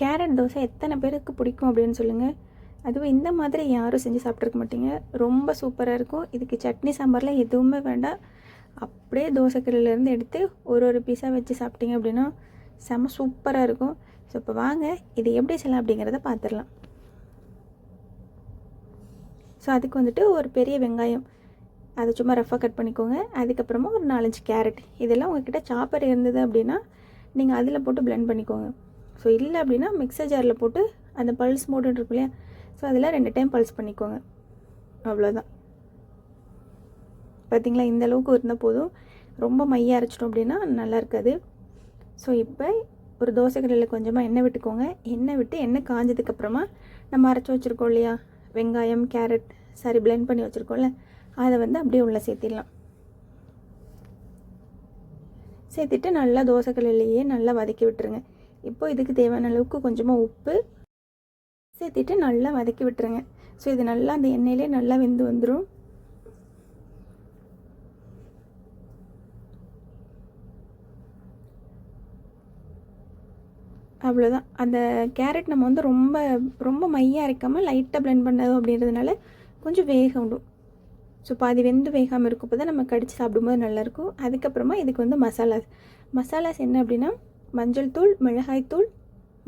Carrot dosa எத்தனை பேருக்கு பிடிக்கும் அப்படின்னு சொல்லுங்கள் அதுவும் இந்த மாதிரி யாரும் செஞ்சு சாப்பிட்ருக்க மாட்டீங்க. ரொம்ப சூப்பராக இருக்கும். இதுக்கு சட்னி சாம்பார்லாம் எதுவுமே வேண்டாம். அப்படியே தோசைக்கல்லேருந்து எடுத்து ஒரு ஒரு பீஸாக வச்சு சாப்பிட்டீங்க அப்படின்னா செம சூப்பராக இருக்கும். ஸோ இப்போ வாங்க. இது எப்படி செய்யலாம் அப்படிங்கிறத பார்த்துடலாம் ஸோ அதுக்கு வந்துட்டு ஒரு பெரிய வெங்காயம். அதை சும்மா ரஃபாக கட் பண்ணிக்கோங்க. அதுக்கப்புறமா ஒரு நாலஞ்சு கேரட். இதெல்லாம் உங்ககிட்ட சாப்பர் இருந்தது அப்படின்னா நீங்கள் அதில் போட்டு பிளெண்ட் பண்ணிக்கோங்க. ஸோ இல்லை அப்படின்னா மிக்சர் ஜாரில் போட்டு அந்த பல்ஸ் மோடுன்னு இருக்கும் இல்லையா? ஸோ அதில் ரெண்டு டைம் பல்ஸ் பண்ணிக்கோங்க. அவ்வளோதான் பார்த்தீங்களா இந்த அளவுக்கு இருந்தால் போதும். ரொம்ப மைய அரைச்சிட்டோம் அப்படின்னா நல்லா இருக்காது. ஸோ இப்போ ஒரு தோசை கடையில் கொஞ்சமாக எண்ணெய் விட்டுக்கோங்க. எண்ணெய் விட்டு எண்ணெய் காஞ்சதுக்கப்புறமா நம்ம அரைச்சி வச்சுருக்கோம் இல்லையா? வெங்காயம் கேரட் சாரி பிளெண்ட் பண்ணி வச்சுருக்கோம்ல அதை வந்து அப்படியே உள்ளே சேர்த்திடலாம். சேர்த்துட்டு நல்லா தோசைக்கல்லையே நல்லா வதக்கி விட்டுருங்க. இப்போது இதுக்கு தேவையான அளவுக்கு கொஞ்சமாக உப்பு சேர்த்துட்டு நல்லா வதக்கி விட்டுருங்க. ஸோ இது நல்லா அந்த எண்ணெயிலே நல்லா வெந்து வந்துடும் அவ்வளோதான் அந்த கேரட் நம்ம வந்து ரொம்ப ரொம்ப மையாக அரைக்காமல் லைட்டாக பிளெண்ட் பண்ணதும் அப்படின்றதுனால கொஞ்சம் வேக விடும். ஸோ பாதி வெந்து வேகாமல் இருக்கப்போ தான் நம்ம கடிச்சு சாப்பிடும்போது நல்லாயிருக்கும் அதுக்கப்புறமா இதுக்கு வந்து மசாலாஸ். மசாலாஸ் என்ன அப்படின்னா மஞ்சள் தூள் மிளகாய் தூள்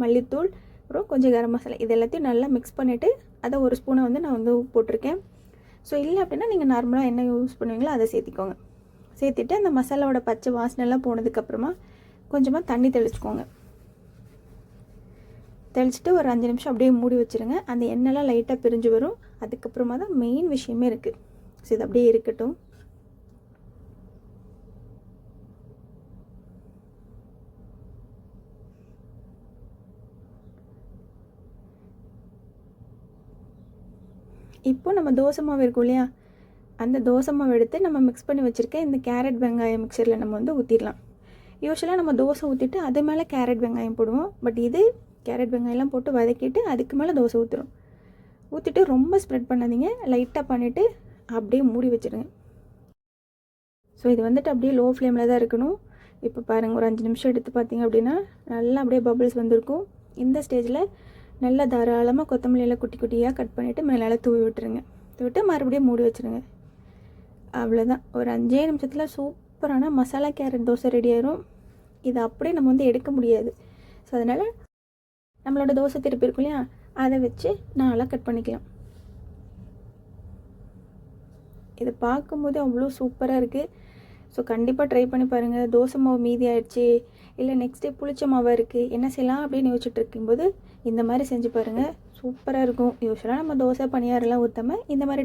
மல்லித்தூள் அப்புறம் கொஞ்சம் கரம் மசாலா. இது எல்லாத்தையும் நல்லா மிக்ஸ் பண்ணிவிட்டு அதை ஒரு ஸ்பூனை வந்து நான் வந்து போட்டிருக்கேன். ஸோ இல்லை அப்படின்னா நீங்கள் நார்மலாக என்ன யூஸ் பண்ணுவீங்களோ அதை சேர்த்திக்கோங்க. சேர்த்துட்டு அந்த மசாலாவோட பச்சை வாசனைலாம் போனதுக்கப்புறமா கொஞ்சமாக தண்ணி தெளிச்சுக்கோங்க. தெளிச்சுட்டு ஒரு அஞ்சு நிமிஷம் அப்படியே மூடி வச்சுருங்க. அந்த எண்ணெய்லாம் லைட்டாக பிரிஞ்சு வரும். அதுக்கப்புறமா தான் மெயின் விஷயமே இருக்குது ஸோ இது அப்படியே இருக்கட்டும். இப்போ நம்ம தோசை மாவு இருக்கும் இல்லையா? அந்த தோசை மாவு எடுத்து நம்ம மிக்ஸ் பண்ணி வச்சுருக்க இந்த கேரட் வெங்காயம் மிக்சரில் நம்ம வந்து ஊற்றிடலாம் யூஸ்வலாக நம்ம தோசை ஊற்றிட்டு அது மேலே கேரட் வெங்காயம் போடுவோம். பட் இது கேரட் வெங்காயம்லாம் போட்டு வதக்கிட்டு அதுக்கு மேலே தோசை ஊற்றுறோம் ஊற்றிட்டு ரொம்ப ஸ்ப்ரெட் பண்ணாதீங்க. லைட்டாக பண்ணிவிட்டு அப்படியே மூடி வச்சுருங்க ஸோ இது வந்துட்டு அப்படியே லோ ஃப்ளேமில் தான் இருக்கணும். இப்போ பாருங்கள் ஒரு அஞ்சு நிமிஷம் எடுத்து பார்த்தீங்க அப்படின்னா நல்லா அப்படியே பபிள்ஸ் வந்திருக்கும். இந்த ஸ்டேஜில் நல்லா தாராளமாக கொத்தமல்லியில் குட்டி குட்டியாக கட் பண்ணிவிட்டு மேலே தூவி விட்டுருங்க. தூவிட்டு மறுபடியும் மூடி வச்சுருங்க. அவ்வளோதான் ஒரு அஞ்சே நிமிஷத்தில் சூப்பரான மசாலா கேரட் தோசை ரெடி ஆயிரும். இதை அப்படியே நம்ம வந்து எடுக்க முடியாது. ஸோ அதனால் நம்மளோட தோசை திருப்பி இருக்கும் இல்லையா? அதை வச்சு நாளாக கட் பண்ணிக்கலாம். இதை பார்க்கும்போது அவ்வளோ சூப்பராக இருக்குது ஸோ கண்டிப்பாக ட்ரை பண்ணி பாருங்கள் தோசை மாவு மீதி ஆயிடுச்சு. இல்லை நெக்ஸ்ட் டே புளிச்ச மாவு இருக்குது என்ன செய்யலாம் அப்படின்னு யோசிச்சுட்டு இருக்கும்போது இந்த மாதிரி செஞ்சு பாருங்கள் சூப்பராக இருக்கும். யூஸ்வலாக நம்ம தோசை பணியாரெல்லாம் ஊற்றாமல் இந்த மாதிரி